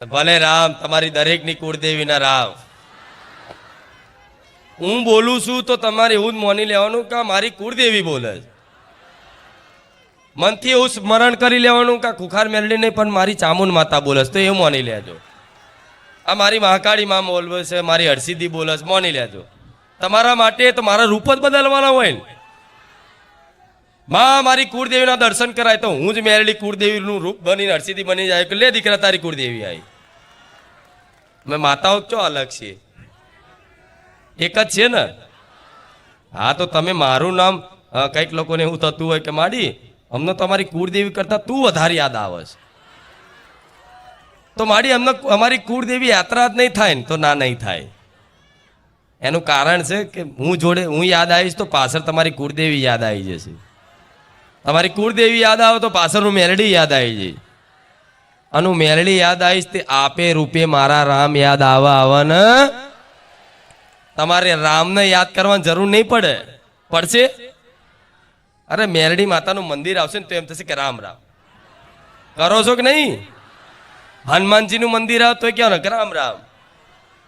ભલે રામ, તમારી દરેકની કુળદેવીના રામ. હું બોલું છું તો તમારે એવું જ માની લેવાનું કે મારી કુળદેવી બોલે મનથી એવું સ્મરણ કરી લેવાનું કે ખુખાર મેલડી નહીં, પણ મારી ચામુંડ માતા બોલે તો એ માની લેજો. આ મારી મહાકાળી માં બોલવે છે, મારી હરસિદ્ધિ બોલે છે, માની લેજો. તમારા માટે તો મારા રૂપ જ બદલવાના હોય ને. માં, મારી કુળદેવીના દર્શન કરાય તો હું જ મેરડી કુળદેવીનું રૂપ બની હરસિદ્ધિ બની જાય કે લે દીકરા તારી કુળદેવી આવી મેં માતાઓ ચો અલગ છે? એક જ છે ને? હા, તો તમે મારું નામ કંઈક લોકોને એવું થતું હોય કે માડી, અમને તમારી કુળદેવી કરતાં તું વધારે યાદ આવે છે તો માડી, અમને અમારી કુળદેવી યાત્રા જ નહીં થાય ને, તો ના નહીં થાય. એનું કારણ છે કે હું જોડે, હું યાદ આવીશ તો પાછળ તમારી કુળદેવી યાદ આવી જશે. તમારી કુળદેવી યાદ આવે તો પાછળનું મેલડી યાદ આવી જાય. અનું મેલડી યાદ આવીશ તે આપે રૂપે મારા રામ યાદ આવા આવા ને તમારે રામને યાદ કરવાની જરૂર નહીં પડે. પડશે? અરે મેરડી માતાનું મંદિર આવશે ને તો એમ થશે કે રામ રામ. કરો છો કે નહીં? હનુમાનજીનું મંદિર આવે તો કહેવાનું કે રામ રામ.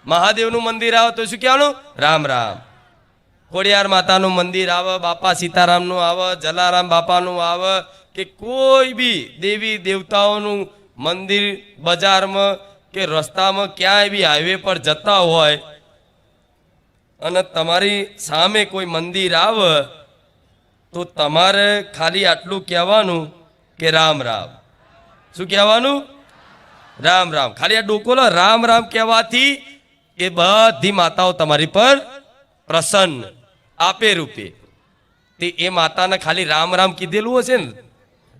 મહાદેવનું મંદિર આવે તો શું કહેવાનું? રામ રામ. ખોડિયાર માતાનું મંદિર આવે, બાપા સીતારામનું આવે, જલારામ બાપાનું આવે, કે કોઈ બી દેવી દેવતાઓનું મંદિર, બજારમાં કે રસ્તામાં ક્યાંય બી હાઈવે પર જતા હોય અને તમારી સામે કોઈ મંદિર આવે, તો તમારે ખાલી આટલું કહેવાનું કે રામ રામ. શું કહેવાનું? રામ રામ. ખાલી આ ડોકોલો રામ રામ કહેવાથી એ બધી માતાઓ તમારી પર પ્રસન્ન, આપે રૂપે. તે એ માતાને ખાલી રામ રામ કીધેલું હશે ને?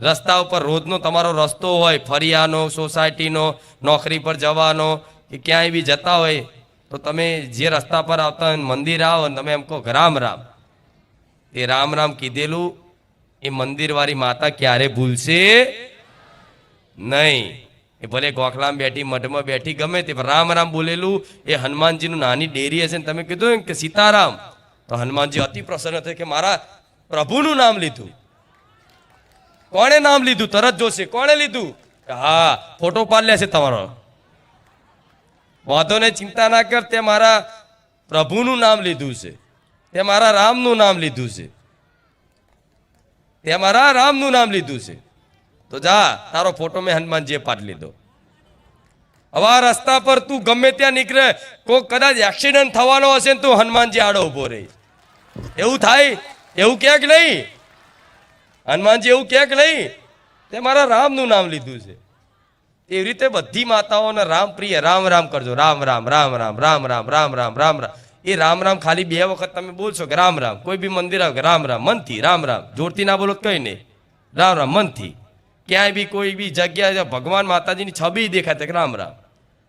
રસ્તા ઉપર રોજનો તમારો રસ્તો હોય, ફરિયાનો, સોસાયટીનો, નોકરી પર જવાનો, કે ક્યાંય બી જતા હોય, તો તમે જે રસ્તા પર આવતા હોય મંદિર આવો તમે એમ કહો રામ રામ. એ રામ રામ કીધેલું, એ મંદિરવાળી માતા ક્યારે ભૂલશે નહીં. એ ભલે ગોખલામાં બેઠી, મઠમાં બેઠી, ગમે તે રામ રામ બોલેલું, એ હનુમાનજીનું નાની ડેરી હશે ને તમે કીધું કે સીતારામ. તો હનુમાનજી અતિ પ્રસન્ન થયો કે મારા પ્રભુનું નામ લીધું. કોણે નામ લીધું? તરત જોશે. કોણે લીધું? હા, ફોટો પાડ્યા છે તમારો. વાંધો ને ચિંતા ના કર, તે મારા પ્રભુનું નામ લીધું છે. તે મારા રામનું નામ લીધું છે. તે મારા રામનું નામ લીધું છે. તો જા, તારો ફોટો મેં હનુમાનજીએ પાડી લીધો. હવે આ રસ્તા પર તું ગમે ત્યાં નીકળે કોઈ કદાચ એક્સિડન્ટ થવાનો હશે ને તું હનુમાનજી આડો ઊભો રહી. એવું થાય? એવું ક્યાંક નહીં? હનુમાનજી એવું ક્યાંક નહીં, તે મારા રામનું નામ લીધું છે. એવી રીતે બધી માતાઓને રામ પ્રિય, રામ રામ કરજો, રામ રામ રામ રામ રામ રામ રામ રામ રામ રામ. એ રામ રામ ખાલી બે વખત તમે બોલશો કે રામ રામ, કોઈ બી મંદિર આવે રામ રામ, મનથી, રામ રામ. જોરથી ના બોલો કઈ નહીં. રામ રામ, મનથી. ક્યાંય બી કોઈ બી જગ્યાએ ભગવાન માતાજીની છબી દેખાય કે રામ રામ,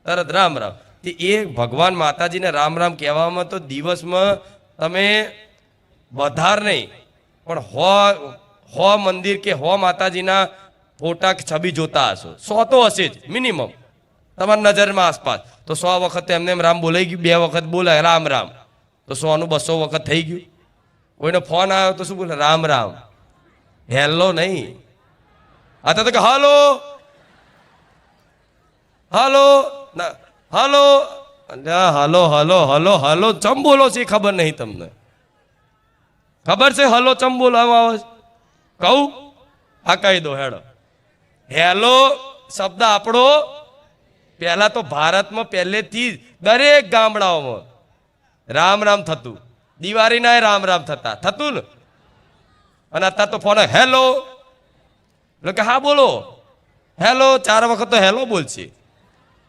તરત રામ રામ. તે એ ભગવાન માતાજીને રામ રામ કહેવામાં તો દિવસમાં તમે વધાર નહીં, પણ હો હો મંદિર કે હો માતાજીના ફોટા છબી જોતા હશો. સો તો હશે જ મિનિમમ તમારી નજરમાં આસપાસ. તો સો વખત એમને એમ રામ બોલાઈ ગયું, બે વખત બોલાય, રામ રામ. તો સોનું બસો વખત થઈ ગયું. કોઈનો ફોન આવ્યો તો શું બોલે? રામ રામ. હેલો નહીં. અત્યારે તો કે, હાલો. હાલો. હાલો. હલો, હાલો હાલો હાલો. ચમ બોલો છે ખબર નહીં તમને? ખબર છે? હલો, ચમ બોલાવવા આવે? કહું? આ કહી દો હેડો. હેલો, શબ્દ આપણો પહેલા તો ભારતમાં પહેલેથી જ દરેક ગામડાઓમાં રામ રામ થતું. દિવાળીના રામ રામ થતા. થતું ને? અને અત્યારે તો ફોન હેલો. એટલે કે, હા, બોલો. હેલો. ચાર વખત તો હેલો બોલશે.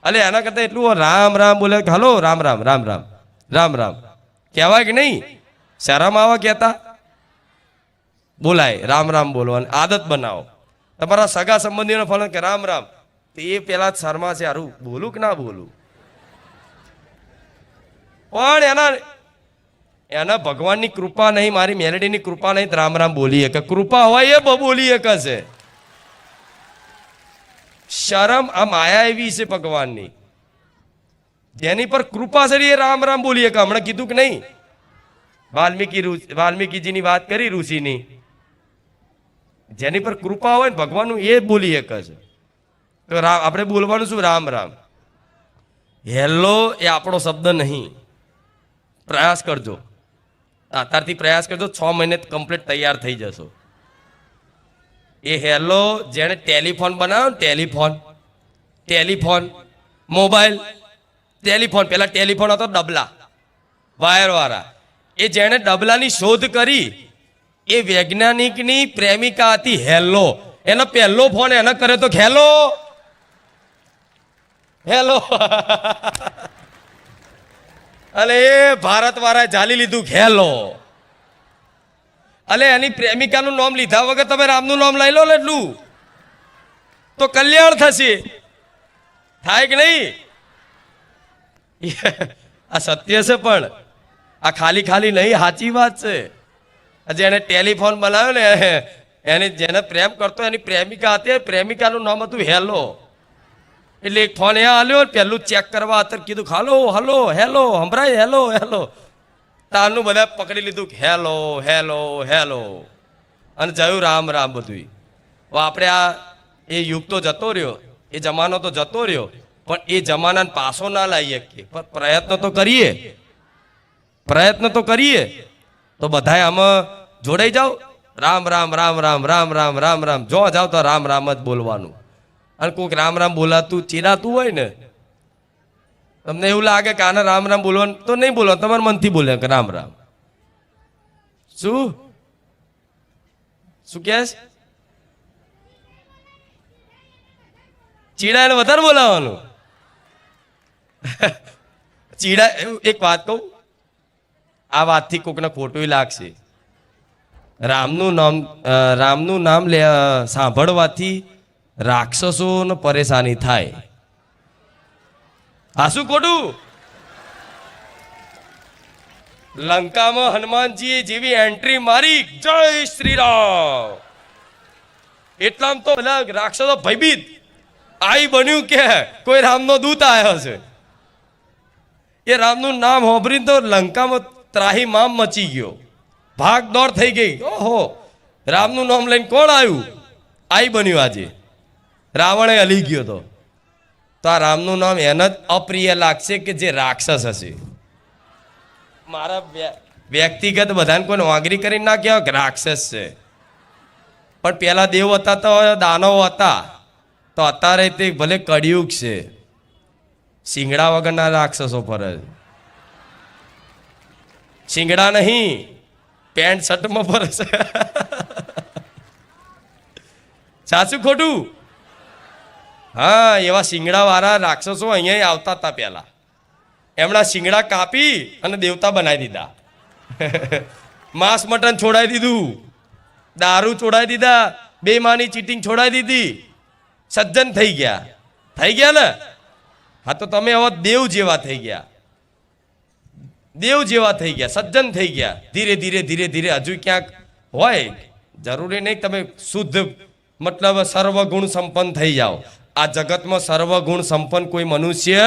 અલે, એના કરતાં એટલું રામ રામ બોલે હલો, રામ રામ રામ રામ રામ રામ. કહેવાય કે નહીં? શરમ આવા કહેતા? બોલાય, રામ રામ બોલવાની આદત બનાવો. તમારા સગા સંબંધીનો ફોન કે, રામ રામ. તો એ પેલા શર્મા છે, હારું, બોલું કે ના બોલું? પણ એના એના ભગવાનની કૃપા નહીં, મારી મેલેડીની કૃપા નહીં રામ રામ બોલી કે કૃપા હોય એ બ- બોલી શકે છે. શરમ આ માયા એવી છે ભગવાનની. જેની પર કૃપા છે એ રામ રામ બોલી શકે. હમણાં કીધું કે નહીં? વાલ્મીકી વાલ્મીકીજીની વાત કરી ઋષિની. જેની પર કૃપા હોય ને ભગવાનનું એ બોલી એક જ તો રામ આપણે બોલવાનું શું? રામ રામ. હેલો એ આપણો શબ્દ નહીં. પ્રયાસ કરજો. અત્યારથી પ્રયાસ કરજો, છ મહિને કમ્પ્લીટ તૈયાર થઈ જશો. એ હેલો જેણે ટેલિફોન બનાવ્યો ને ટેલિફોન ટેલિફોન, મોબાઈલ, ટેલિફોન. પહેલાં ટેલિફોન હતો ડબલા, વાયરવાળા. એ જેણે ડબલાની શોધ કરી એ વૈજ્ઞાનિકની પ્રેમિકા હતી, હેલો. એનો પહેલો ફોન એને કર્યો તો હેલો. હેલો. અલે, એ ભારત વાળાએ ઝાલી લીધું હેલો. અલે, એની પ્રેમિકાનું નામ લીધા વગર તમે રામનું નામ લઈ લો ને એટલું તો કલ્યાણ થશે. થાય કે નહીં? આ સત્ય છે પણ. આ ખાલી ખાલી નહીં, સાચી વાત છે. જેને ટેલિફોન બનાવ્યો ને, એને જેને પ્રેમ કરતો, એની પ્રેમિકા હતી પ્રેમિકાનું નામ હતું હેલો. એટલે એક ફોન એ આલ્યો પહેલું ચેક કરવા અત્યારે કીધું, હાલો, હલો, હેલો હમરાય હેલો હેલો. તારનું બધા પકડી લીધું હેલો હેલો હેલો. અને જયું રામ રામ બધું આપણે આ એ યુગ તો જતો રહ્યો, એ જમાનો તો જતો રહ્યો, પણ એ જમાનાને પાછો ના લાવી શકીએ પણ પ્રયત્ન તો કરીએ. પ્રયત્ન તો કરીએ. તો બધાય આમાં જોડાઈ જાઓ. રામ રામ રામ રામ રામ રામ રામ રામ. જો જાઓ તો રામ રામ જ બોલવાનું. અને કોઈક રામ રામ બોલાતું ચીરાતું હોય ને, તમને એવું લાગે કે આને રામ રામ બોલવાનું તો નહીં બોલવાનું, તમારા મનથી બોલે કે રામ રામ. શું? શું કહે છે? ચીડાને વધારે બોલાવાનું. ચીડા એક વાત કહું. આ વાતથી કોકને ખોટું લાગશે. રામનું નામ રામનું નામ લે સાંભળવાથી રાક્ષસોને પરેશાની થાય. આ શું ખોટું? લંકામાં હનુમાનજીએ જેવી એન્ટ્રી મારી, જય શ્રી રામ એટલામ તો રાક્ષસો ભયભીત. આઈ બન્યું કે કોઈ રામનો દૂત આવ્યો છે. એ રામનું નામ હોભરીને તો લંકામાં ત્રાહી મામ મચી ગયો. ભાગ દોડ થઈ ગઈ. ઓહો, રામનું નામ લઈને કોણ આવ્યું? આઈ બન્યું આજે. રાવણે હલી ગયો તો. તો આ રામનું નામ એને જ અપ્રિય લાગશે કે જે રાક્ષસ હશે? મારા વ્યક્તિગત બધાને કોઈ વાંગરી કરીને ના કહેવાય કે રાક્ષસ છે. પણ પહેલાં દેવ હતા તો દાનવ હતા. તો અત્યારે તે ભલે કડિયુગ છે. શિંગડા વગરના રાક્ષસો પર છે. શિંગડા નહીં, પેન્ટ શર્ટમાં ફરશે સાચું ખોટું? હા, એવા શિંગડાવાળા રાક્ષસો અહીંયા આવતા હતા પહેલાં. એમના શિંગડા કાપી અને દેવતા બનાવી દીધા. માંસ મટન છોડાવી દીધું. દારૂ છોડાવી દીધા. બે માની ચીટિંગ છોડાવી દીધી. સજ્જન થઈ ગયા. થઈ ગયા ને? હા, તો તમે હવે દેવ જેવા થઈ ગયા. દેવ જેવા થઈ ગયા, સજ્જન થઈ ગયા. ધીરે ધીરે ધીરે ધીરે હજુ ક્યાંક હોય, જરૂરી નહીં તમે શુદ્ધ, મતલબ સર્વગુણ સંપન્ન થઈ જાઓ. આ જગતમાં સર્વગુણ સંપન્ન કોઈ મનુષ્ય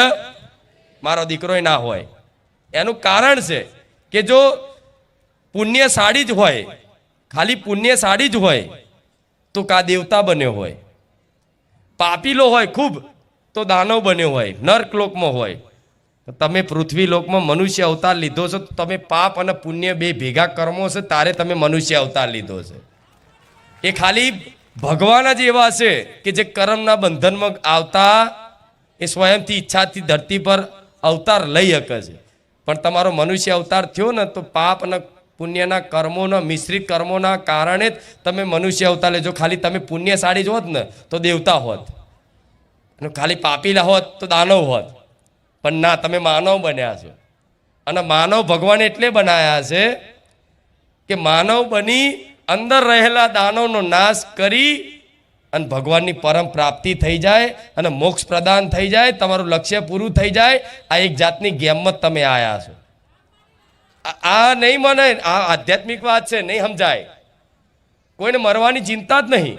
મારો દીકરો ના હોય. એનું કારણ છે કે જો પુણ્યશાળી જ હોય, ખાલી પુણ્યશાળી જ હોય, તો કા દેવતા બન્યો હોય? પાપીલો હોય ખૂબ, તો દાનવ બન્યો હોય નર્ક લોકમાં હોય. તમે પૃથ્વી લોકમાં મનુષ્ય અવતાર લીધો છે, તો તમે પાપ અને પુણ્ય બે ભેગા કર્મો છે, તારે તમે મનુષ્ય અવતાર લીધો છે. એ ખાલી ભગવાન જ એવા છે કે જે કર્મના બંધનમાં આવતા એ સ્વયંથી ઈચ્છાથી ધરતી પર અવતાર લઈ શકે છે. પણ તમારો મનુષ્ય અવતાર થયો ને, તો પાપ અને પુણ્યના કર્મોના મિશ્રિત કર્મોના કારણે જ તમે મનુષ્ય અવતાર લેજો. ખાલી તમે પુણ્યશાળી જ હોત ને, તો દેવતા હોત. અને ખાલી પાપીલા હોત, તો દાનવ હોત. પણ ના, તમે માનવ બન્યા છો. અને માનવ ભગવાન એટલે બનાયા છે કે માનવ બની અંદર રહેલા દાનવનો નાશ કરી અને ભગવાનની પરમ પ્રાપ્તિ થઈ જાય અને મોક્ષ પ્રદાન થઈ જાય, તમારું લક્ષ્ય પૂરું થઈ જાય. આ એક જાતની ગેમમાં તમે આયા છો. આ નહીં મને, આ આધ્યાત્મિક વાત છે, નહીં સમજાય. કોઈને મરવાની ચિંતા જ નહીં.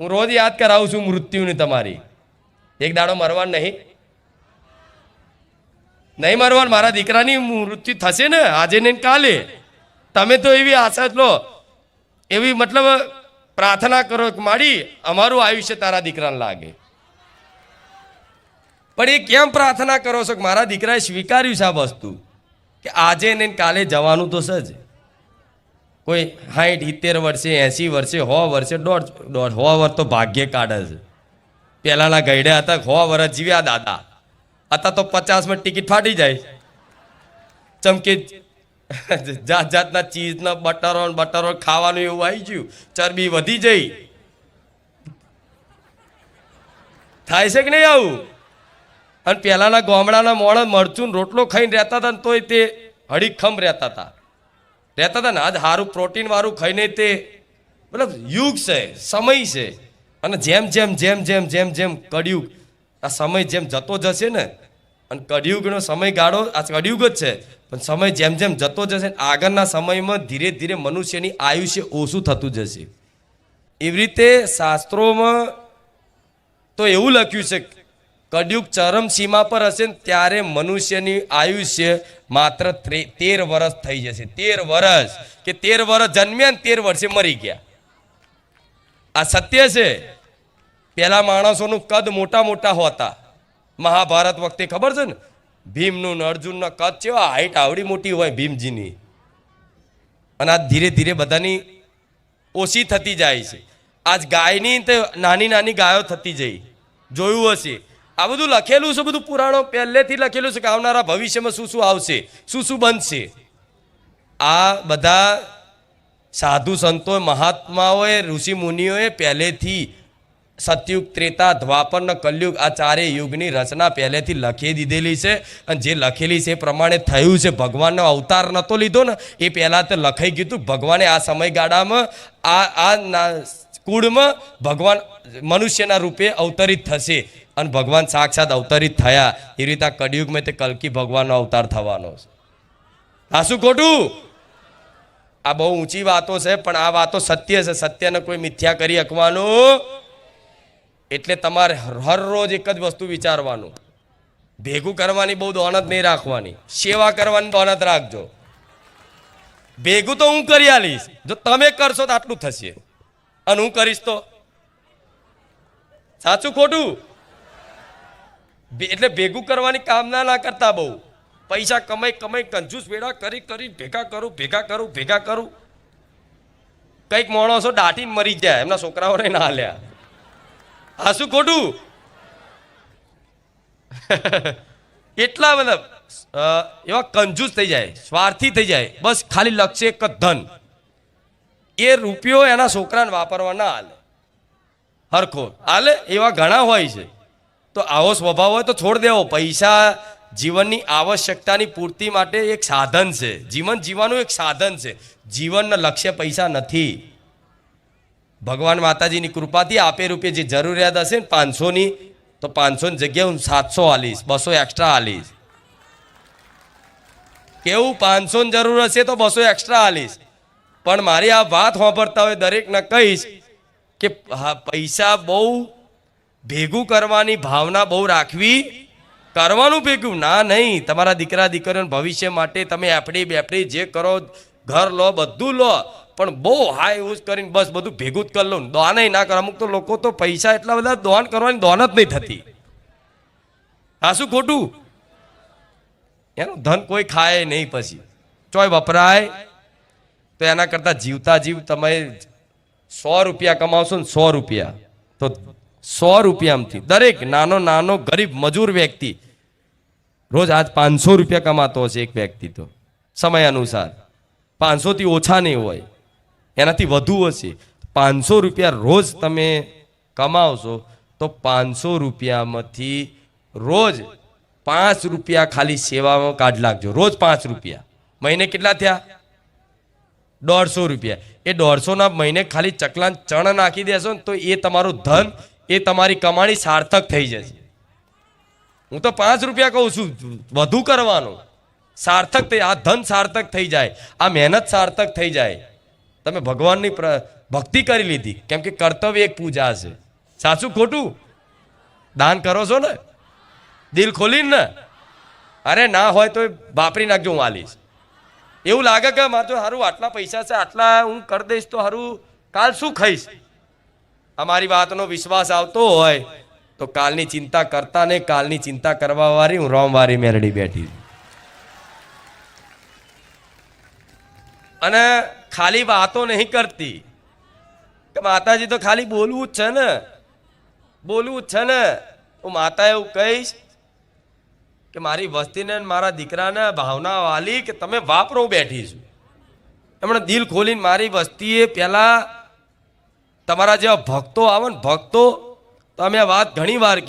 હું રોજ યાદ કરાવું છું મૃત્યુની તમારી. એક દાડો મરવા નહીં. નહીં મરવાનું મારા દીકરાની મૃત્યુ થશે ને? આજે ને કાલે. તમે તો એવી આશા લો. એવી મતલબ પ્રાર્થના કરો માડી અમારું આયુષ્ય તારા દીકરાને લાગે. પણ એ કેમ પ્રાર્થના કરો છો કે મારા દીકરાએ સ્વીકાર્યું છે આ વસ્તુ? કે આજે ને કાલે જવાનું તો સજ કોઈ સાઠ સિત્તેર વર્ષે, એંસી વર્ષે સો વર્ષે, દોઢ દોઢ સો વર્ષ તો ભાગ્ય કાઢે છે. પહેલાંના ગયડા હતા સો વર્ષ જીવ્યા દાદા. અત્યારે તો પચાસમાં ટિકિટ ફાટી જાય. ચમકે જાત જાતના ચીઝના બટરો બટરો ખાવાનું એવું આવી ગયું. ચરબી વધી જઈ. થાય છે કે નહીં આવું? અને પહેલાંના ગામડાના મોણ મરચું રોટલો ખાઈને રહેતા હતા ને તોય તે હડીખમ રહેતા હતા. રહેતા હતા ને આજ સારું પ્રોટીન વાળું ખાઈને તે મતલબ યુગ છે, સમય છે. અને જેમ જેમ જેમ જેમ જેમ જેમ કળિયુગ આ સમય જેમ જતો જશે ને, અને કડિયુગનો સમયગાળો આ કડિયુગ જ છે, પણ સમય જેમ જેમ જતો જશે આગળના સમયમાં ધીરે ધીરે મનુષ્યની આયુષ્ય ઓછું થતું જશે. એવી રીતે શાસ્ત્રોમાં તો એવું લખ્યું છે કડિયુગ ચરમ સીમા પર હશે ને, ત્યારે મનુષ્યની આયુષ્ય માત્ર તેર વર્ષ થઈ જશે. તેર વર્ષ કે તેર વર્ષ જન્મ્યા ને તેર વર્ષે મરી ગયા. આ સત્ય છે. પેલા માણસોનું કદ મોટા મોટા હોતા. મહાભારત વખતે ખબર છે ને? ભીમનું અર્જુનના કદ છે હાઈટ આવડી મોટી હોય ભીમજીની. અને આ ધીરે ધીરે બધાની ઓછી થતી જાય છે. આજ ગાયની તે નાની નાની ગાયો થતી જઈ. જોયું હશે. આ બધું લખેલું છે બધું પુરાણો? પહેલેથી લખેલું છે કે આવનારા ભવિષ્યમાં શું શું આવશે? શું શું બનશે? આ બધા સાધુ સંતો મહાત્માઓએ, ઋષિ મુનિઓએ પહેલેથી સતયુગ ત્રેતા દ્વાપર કલયુગ આ ચારેય યુગની રચના પહેલેથી લખી દીધેલી છે અને જે લખેલી છે એ પ્રમાણે થયું છે. ભગવાનનો અવતાર નહોતો લીધો ને, એ પહેલાં તો લખાઈ ગયું ભગવાને આ સમયગાળામાં, આ આ કુળમાં ભગવાન મનુષ્યના રૂપે અવતરિત થશે અને ભગવાન સાક્ષાત અવતરિત થયા. એ રીતે આ કળિયુગમાં તે કલ્કી ભગવાનનો અવતાર થવાનો છે. આ શું ખોટું? આ બહુ ઊંચી વાતો છે, પણ આ વાતો સત્ય છે. સત્યને કોઈ મિથ્યા કરી શકવાનું એટલે તમારે હર રોજ એક જ વસ્તુ વિચારવાનું. ભેગું કરવાની બહુ દોનત નહીં રાખવાની. સેવા કરવાની દોનત રાખજો. ભેગું તો હું કરી આલીશ. જો તમે કરશો તો આટલું થશે. અને હું કરીશ તો? સાચું ખોટું? એટલે ભેગું કરવાની કામના ના કરતા બહુ. પૈસા કમાઈ કમાઈ કંજૂસ વેડા કરી કરી ભેગા કરું ભેગા કરું ભેગા કરું. કંઈક માણસો દાટી મરી જાય. એમના છોકરાઓને ના હાલ્યા આ શું ખોટું? એટલા મતલબ એવા કંજૂસ થઈ જાય, સ્વાર્થી થઈ જાય, બસ ખાલી લક્ષ્ય એક ધન. એ રૂપિયો એના છોકરાને વાપરવા ના હાલે. હરખો. હાલે, એવા ઘણા હોય છે. તો આવો સ્વભાવ હોય તો છોડ દેવો. પૈસા જીવનની આવશ્યકતાની પૂર્તિ માટે એક સાધન છે. જીવન જીવવાનું એક સાધન છે. જીવનના લક્ષ્ય પૈસા નથી. ભગવાન માતાજીની કૃપાથી આપે રૂપે જે જરૂરિયાત હશે ને પાંચસોની, તો પાંચસોની જગ્યાએ હું સાતસો આલીશ, બસો એક્સ્ટ્રા આલીશ. કેવું પાંચસોની જરૂર હશે તો બસો એક્સ્ટ્રા આલીશ. પણ મારી આ વાત સાંભળતા હોય દરેકને કહીશ કે પૈસા બહુ ભેગું કરવાની ભાવના બહુ રાખવી, કરવાનું ભેગું. ના, નહીં, તમારા દીકરા, દીકરીઓના ભવિષ્ય માટે તમે એફડી બેફડી જે કરો ઘર લો, બધું લો. પણ બહુ હાઈ યુઝ કરીને બસ બધું ભેગું જ કરી લો. દોન ના કરો. અમુક તો લોકો તો પૈસા એટલા બધા દોન કરવાની દોન જ નહીં થતી. હા, શું ખોટું? એનું ધન કોઈ ખાય નહીં પછી. ચોય વપરાય. તો એના કરતાં જીવતા જીવ તમે સો રૂપિયા કમાવશો ને સો રૂપિયા. તો સો રૂપિયામાંથી દરેક નાનો નાનો ગરીબ મજૂર વ્યક્તિ રોજ આજ પાંચસો રૂપિયા કમાતો હશે એક વ્યક્તિ તો. સમય અનુસાર. પાંચસોથી ઓછા નહીં હોય. એનાથી વધુ હશે. પાંચસો રૂપિયા રોજ તમે કમાવશો તો પાંચસો રૂપિયામાંથી રોજ પાંચ રૂપિયા ખાલી સેવામાં કાઢ લાગજો રોજ પાંચ રૂપિયા. મહિને કેટલા થયા? દોઢસો રૂપિયા. એ દોઢસોના મહિને ખાલી ચકલાન ચણ નાખી દેશો ને તો એ તમારું ધન, એ તમારી કમાણી સાર્થક થઈ જશે. હું તો પાંચ રૂપિયા કહું છું. વધુ કરવાનું. સાર્થક થઈ આ ધન સાર્થક થઈ જાય, આ મહેનત સાર્થક થઈ જાય. તમે ભગવાનની ભક્તિ કરી લીધી, કેમ કે કર્તવ્ય એક પૂજા છે. સાચું ખોટું? દાન કરો છો ને? દિલ ખોલીને ને? અરે ના હોય તો વાપરી નાખજો હું આલીશ. એવું લાગે કે મારે તો સારું આટલા પૈસા છે, આટલા હું કરી દઈશ તો સારું કાલ શું ખાઈશ? અમારી વાતનો વિશ્વાસ આવતો હોય તો કાલની ચિંતા કરતા ને કાલની ચિંતા કરવાવાળી હું રોમવારી મેરડી બેઠી અને ખાલી વાતો નહીં કરતી. કે માતાજી તો ખાલી બોલવું જ છે ને. બોલવું જ છે ને. હું માતા એવું કહીશ કે મારી વસ્તીને મારા દીકરાને ભાવના વાલી કે તમે વાપરો બેઠીશું એમણે દિલ ખોલીને મારી વસ્તીએ પહેલાં તમારા જેવા ભક્તો આવે ને ભક્તો, તો અમે આ વાત ઘણી વાર